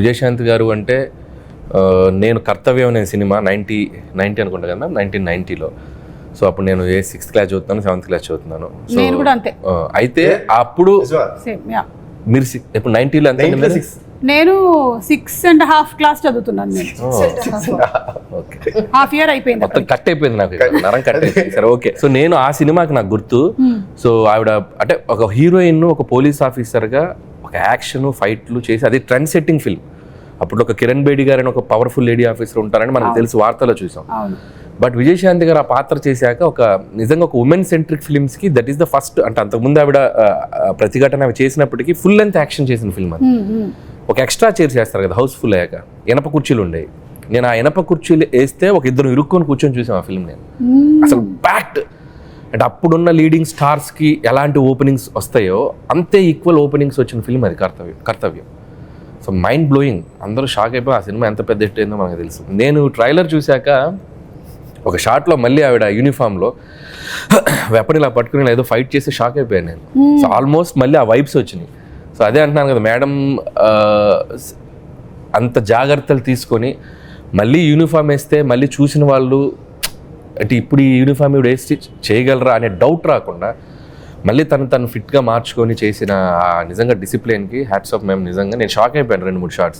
విజయశాంతి గారు అంటే నేను కర్తవ్యం అనే సినిమా నైంటీ నైంటీ అనుకుంటా కదా మ్యామ్? నైన్టీన్ నైంటీలో సో అప్పుడు నేను ఏ సిక్స్త్ క్లాస్ చదువుతున్నాను సెవెంత్ క్లాస్ చదువుతున్నాను. సో నేను కూడా అంతే. అయితే అప్పుడు మీరు ఇప్పుడు నైంటీలో ఎంత సిక్స్ నేను సిక్స్ అండ్ హాఫ్ క్లాస్ చదువుతున్నాను నేను. ఓకే. హాఫ్ ఇయర్ అయిపోయింది మొత్తం కట్ అయిపోయింది నాకు. నరం కట్ అయిపోయింది. సరే ఓకే. సో నేను ఆ సినిమాకి నాకు గుర్తు. సో ఆవిడ అంటే ఒక హీరోయిన్ ఒక పోలీస్ ఆఫీసర్గా ఒక యాక్షన్ ఫైట్లు చేసి అది ట్రెండ్ సెట్టింగ్ ఫిల్మ్. అప్పుడు ఒక కిరణ్ బేడి గారు అని ఒక పవర్ఫుల్ లేడీ ఆఫీసర్ ఉంటారని మనకు తెలుసు వార్తలో చూసాం. బట్ విజయశాంతి గారు ఆ పాత్ర చేశాక ఒక నిజంగా ఒక ఉమెన్ సెంట్రిక్ ఫిల్మ్స్కి దట్ ఈస్ ద ఫస్ట్ అంటే అంతకుముందు ఆవిడ ప్రతిఘటన అవి చేసినప్పటికీ ఫుల్ లెంత్ యాక్షన్ చేసిన ఫిల్మ్ అది. ఒక ఎక్స్ట్రా చైర్స్ వేస్తారు కదా హౌస్ఫుల్ అయ్యాక. ఇనప కుర్చీలు ఉండేవి నేను ఆ ఇనప కుర్చీలు వేస్తే ఒక ఇద్దరు ఇరుక్కొని కూర్చొని చూసాం ఆ ఫిల్మ్ నేను. అసలు బ్యాక్ట్ అంటే అప్పుడున్న లీడింగ్ స్టార్స్కి ఎలాంటి ఓపెనింగ్స్ వస్తాయో అంతే ఈక్వల్ ఓపెనింగ్స్ వచ్చిన ఫిల్మ్ అది కర్తవ్యం కర్తవ్యం. సో మైండ్ బ్లోయింగ్ అందరూ షాక్ అయిపోయి ఆ సినిమా ఎంత పెద్ద హిట్ అయిందో మనకు తెలుసు. నేను ట్రైలర్ చూశాక ఒక షాట్లో మళ్ళీ ఆవిడ యూనిఫామ్లో వెపన్ ఇలా పట్టుకుని ఏదో ఫైట్ చేసి షాక్ అయిపోయాను నేను. సో ఆల్మోస్ట్ మళ్ళీ ఆ వైబ్స్ వచ్చినాయి. సో అదే అంటున్నాను కదా మేడం అంత జాగ్రత్తలు తీసుకొని మళ్ళీ యూనిఫామ్ వేస్తే మళ్ళీ చూసిన వాళ్ళు అంటే ఇప్పుడు ఈ యూనిఫామ్ ఇప్పుడు వేసి చేయగలరా అనే డౌట్ రాకుండా మళ్ళీ తను తను ఫిట్గా మార్చుకొని చేసిన నిజంగా డిసిప్లిన్కి హ్యాట్స్ ఆఫ్ మేము నిజంగా. నేను షాక్ అయిపోయాను రెండు మూడు షార్ట్స్